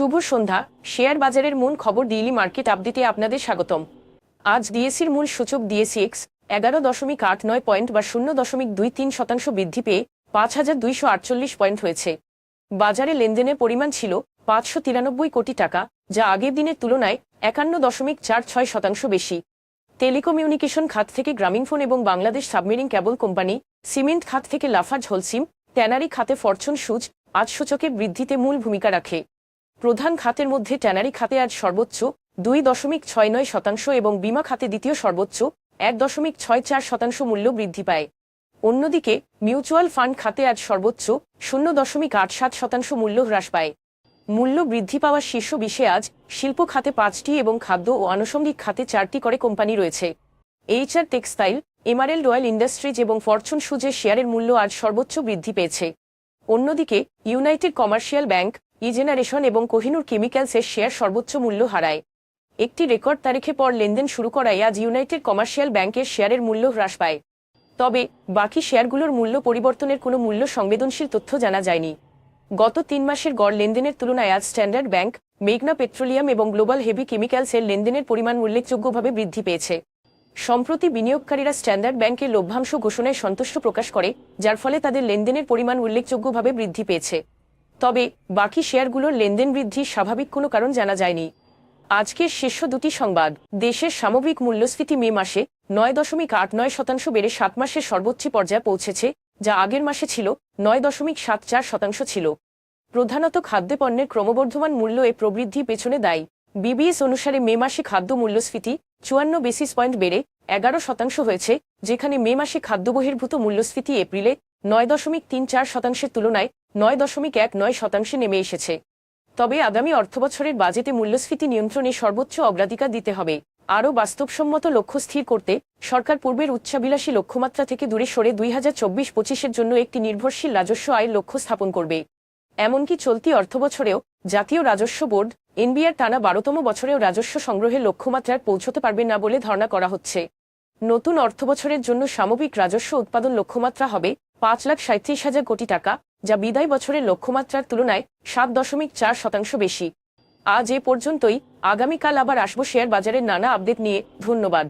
শুভ সন্ধ্যা। Share বাজারের মূল খবর ডেইলি মার্কেট আপডেটে আপনাদের স্বাগতম। আজ ডিএসির মূল সূচক ডিএসি এক্স এগারো দশমিক আট নয় পয়েন্ট বা শূন্য দশমিক দুই তিন শতাংশ বৃদ্ধি পেয়ে পাঁচ হাজার দুইশো আটচল্লিশ পয়েন্ট হয়েছে। বাজারে লেনদেনের পরিমাণ ছিল পাঁচশো তিরানব্বই কোটি টাকা, যা আগের দিনের তুলনায় একান্ন দশমিক চার ছয় শতাংশ বেশি। টেলিকমিউনিকেশন খাত থেকে গ্রামীণফোন এবং Bangladesh submarine cable company cement খাত থেকে লাফার্জ হোলসিম, ট্যানারি খাতে ফরচুন সুজ আজ সূচকের বৃদ্ধিতে মূল ভূমিকা রাখে। প্রধান খাতের মধ্যে ট্যানারি খাতে আজ সর্বোচ্চ দুই দশমিক ছয় নয় শতাংশ এবং বিমা খাতে দ্বিতীয় সর্বোচ্চ এক দশমিক ছয় চার শতাংশ মূল্য বৃদ্ধি পায়। অন্যদিকে মিউচুয়াল ফান্ড খাতে আজ সর্বোচ্চ শূন্য দশমিক আট সাত শতাংশ মূল্য হ্রাস পায়। মূল্য বৃদ্ধি পাওয়ার শীর্ষ বিশে আজ শিল্প খাতে পাঁচটি এবং খাদ্য ও আনুষঙ্গিক খাতে চারটি করে কোম্পানি রয়েছে। HR Textile MRL Royal Industries এবং ফরচুন সুজের শেয়ারের মূল্য আজ সর্বোচ্চ বৃদ্ধি পেয়েছে। অন্যদিকে United Commercial Bank E Generation এবং কোহিনুর কেমিক্যালসের শেয়ার সর্বোচ্চ মূল্য হারায়। একটি রেকর্ড তারিখে পর লেনদেন শুরু করায় আজ ইউনাইটেড কমার্শিয়াল ব্যাংকের শেয়ারের মূল্য হ্রাস পায়। তবে, বাকি শেয়ারগুলোর মূল্য পরিবর্তনের কোনো মূল্য সংবেদনশীল তথ্য জানা যায়নি। গত তিন মাসের গড় লেনদেনের তুলনায় আজ স্ট্যান্ডার্ড ব্যাংক, মেঘনা পেট্রোলিয়াম এবং গ্লোবাল হেভি কেমিক্যালসের লেনদেনের পরিমাণ উল্লেখযোগ্যভাবে বৃদ্ধি পেয়েছে। সম্প্রতি বিনিয়োগকারীরা স্ট্যান্ডার্ড ব্যাংকের লভ্যাংশ ঘোষণায় সন্তুষ্ট প্রকাশ করে, যার ফলে তাদের লেনদেনের পরিমাণ উল্লেখযোগ্যভাবে বৃদ্ধি পেয়েছে। তবে বাকি শেয়ারগুলোর লেনদেন বৃদ্ধির স্বাভাবিক কোনো কারণ জানা যায়নি। আজকের শীর্ষ দুটি সংবাদ। দেশের সামগ্রিক মূল্যস্ফীতি মে মাসে নয় দশমিক আট নয় শতাংশ বেড়ে সাত মাসের সর্বোচ্চ পর্যায়ে পৌঁছেছে, যা আগের মাসে ছিল নয় দশমিক সাত চার শতাংশ ছিল। প্রধানত খাদ্যপণ্যের ক্রমবর্ধমান মূল্য এ প্রবৃদ্ধি পেছনে দায়ী। বিবিএস অনুসারে মে মাসে খাদ্য মূল্যস্ফীতি চুয়ান্ন বেসিস পয়েন্ট বেড়ে এগারো শতাংশ হয়েছে, যেখানে মে মাসে খাদ্য বহির্ভূত মূল্যস্ফীতি এপ্রিলে নয় দশমিক তিন চার শতাংশের তুলনায় নয় দশমিক এক, নয় শতাংশে নেমে এসেছে। তবে আগামী অর্থবছরের বাজেটে মূল্যস্ফীতি নিয়ন্ত্রণে সর্বোচ্চ অগ্রাধিকার দিতে হবে। আরও বাস্তবসম্মত লক্ষ্য স্থির করতে সরকার পূর্বের উচ্চাবিলাসী লক্ষ্যমাত্রা থেকে দূরে সরে দুই হাজার চব্বিশ পঁচিশের জন্য একটি নির্ভরশীল রাজস্ব আয়ের লক্ষ্য স্থাপন করবে। এমনকি চলতি অর্থবছরেও জাতীয় রাজস্ব বোর্ড, এনবিআর টানা বারোতম বছরেও রাজস্ব সংগ্রহের লক্ষ্যমাত্রায় পৌঁছতে পারবে না বলে ধারণা করা হচ্ছে। নতুন অর্থবছরের জন্য সামগ্রিক রাজস্ব উৎপাদন লক্ষ্যমাত্রা হবে পাঁচ লাখ সাঁত্রিশ হাজার কোটি টাকা যা বিদায় বছরের লক্ষ্যমাত্রার তুলনায় সাত দশমিক চার শতাংশ বেশি। আজ এ পর্যন্তই। আগামীকাল আবার আসব শেয়ার বাজারের নানা আপডেট নিয়ে। ধন্যবাদ।